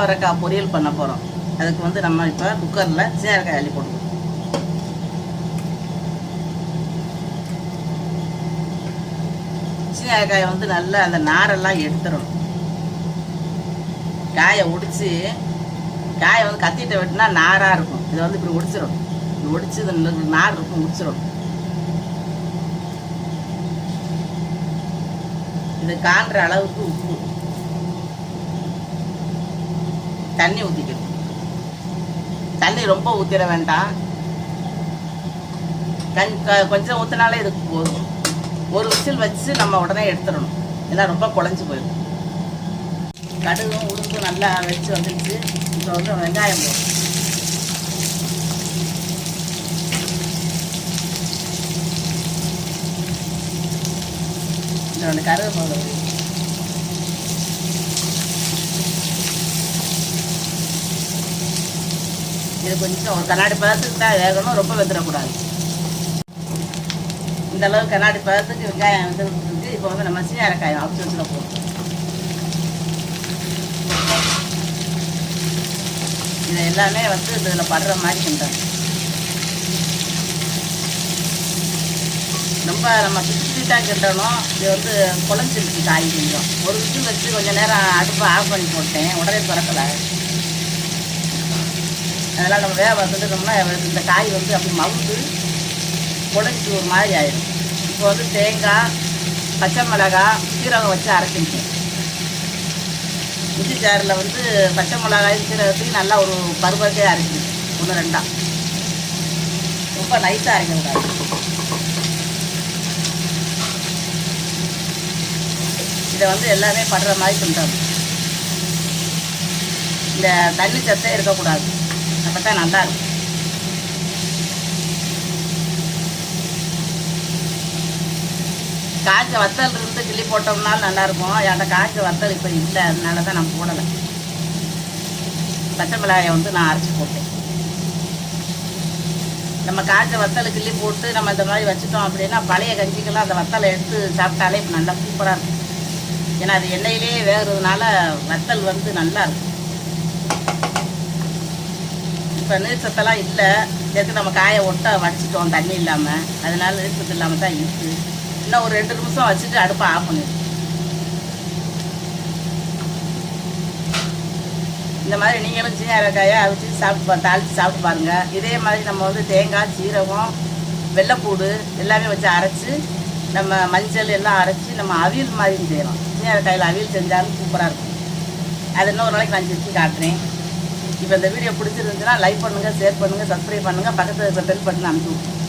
அவரைக்காய் பொரியல் பண்ண போகிறோம் அதுக்கு வந்து நம்ம இப்போ குக்கரில் சின்ன அள்ளி போடுவோம். சின்ன வந்து நல்லா அந்த நாரெல்லாம் எடுத்துடணும். காயை உடிச்சு காயை வந்து கத்திட்ட வெட்டினா நாராக இருக்கும். இதை வந்து இப்படி ஒடிச்சிடும் இப்படி ஒடிச்சு நார் இருக்கும் முடிச்சிடும் இது காண்ற அளவுக்கு உப்பு. தண்ணி ஊற்றிக்கணும் தண்ணி ரொம்ப ஊற்றிட வேண்டாம். கண் க- கொஞ்சம் ஊற்றினாலே இதுக்கு போதும். ஒரு விசில் வச்சு நம்ம உடனே எடுத்துடணும். ஏன்னா ரொம்ப குழஞ்சி போயிடும். கடுகும் உளுந்தும் நல்லா வச்சு வந்துடுச்சு. இப்போ வந்து வெங்காயம் போடும் இந்த ஒன்று கருவேப்பிலை இது கொஞ்சம் கண்ணாடி பதத்துக்கு தான் வேகணும் ரொம்ப வெந்துடக்கூடாது. இந்த அளவு கண்ணாடி பதத்துக்கு வெங்காயம் வந்துருக்கு. இப்போ வந்து நம்ம சீரக்காயம் அவிச்சு வச்சுட போகிறோம் இது எல்லாமே வந்து இதில் படுற மாதிரி பண்ணுறேன் ரொம்ப நம்ம பிச்சுட்டாக கிண்டணும். இது வந்து குழஞ்சிருச்சு காய் கொஞ்சம். ஒரு விசில் வச்சு கொஞ்சம் நேரம் அடுப்பை ஆஃப் பண்ணி போட்டேன். உடனே திறக்கலை. அதனால் நம்ம வேக வந்துட்டோம்னா இந்த காய் வந்து அப்படி மவுத்து உடஞ்சி ஒரு மாதிரி ஆயிடும். இப்போ வந்து தேங்காய் பச்சை மிளகாய் சீரகம் வச்சு அரைச்சிருக்கேன். இஞ்சி சாரில் வந்து பச்சை மிளகாய் சீரகத்தையும் நல்லா ஒரு பருவத்தையே அரைச்சிருக்கேன் ஒன்று ரெண்டாக ரொம்ப நைஸாக அரைக்கக்கூடாது இதை வந்து எல்லாமே படுற மாதிரி சொல்கிறாங்க இந்த தண்ணி சத்தே இருக்கக்கூடாது. அப்போ தான் நல்லா இருக்கும். காய்ச்ச வத்தல் இருந்து கிள்ளி போட்டோம்னாலும் நல்லா இருக்கும். என்கிட்ட காய்ச்ச வத்தல் இப்போ இல்லை. அதனால தான் நான் போடலை. பச்சை மிளகாயை வந்து நான் அரைச்சி போட்டேன். நம்ம காய்ச்ச வத்தல் கிள்ளி போட்டு நம்ம இந்த மாதிரி வச்சுட்டோம் அப்படின்னா பழைய கஞ்சிக்கெல்லாம் அந்த வத்தலை எடுத்து சாப்பிட்டாலே இப்போ நல்லா சூப்பராக இருக்கும். ஏன்னா அது எண்ணெயிலே வேகிறதுனால வத்தல் வந்து நல்லா இருக்கும். இப்போ நீர்ச்சத்தெல்லாம் இல்லை. எதுக்கு நம்ம காயை ஒட்ட வடிச்சிட்டோம் தண்ணி இல்லாமல் அதனால நீர்ச்சத்து இல்லாமல் தான் இருக்குது இன்னும் ஒரு ரெண்டு நிமிஷம் வச்சுட்டு அடுப்பை ஆஃப் பண்ணிடு. இந்த மாதிரி நீங்களும் சின்ன அவிச்சு சாப்பிட்டு தாளித்து சாப்பிட்டு பாருங்கள் இதே மாதிரி நம்ம வந்து தேங்காய் சீரகம் வெள்ளைப்பூடு எல்லாமே வச்சு அரைச்சி நம்ம மஞ்சள் எல்லாம் அரைச்சி நம்ம அவியல் மாதிரி செய்யலாம். சின்ன அவியல் செஞ்சாலும் சூப்பராக இருக்கும். அது இன்னொரு நாளைக்கு நான் செஞ்சு காட்டுறேன். இப்போ இந்த வீடியோ பிடிச்சிருந்துச்சுன்னா லைக் பண்ணுங்கள் ஷேர் பண்ணுங்கள் சப்ஸ்கிரைப் பண்ணுங்கள் பக்கத்தில் இருக்க பெல் பட்டன் அனுப்பிச்சு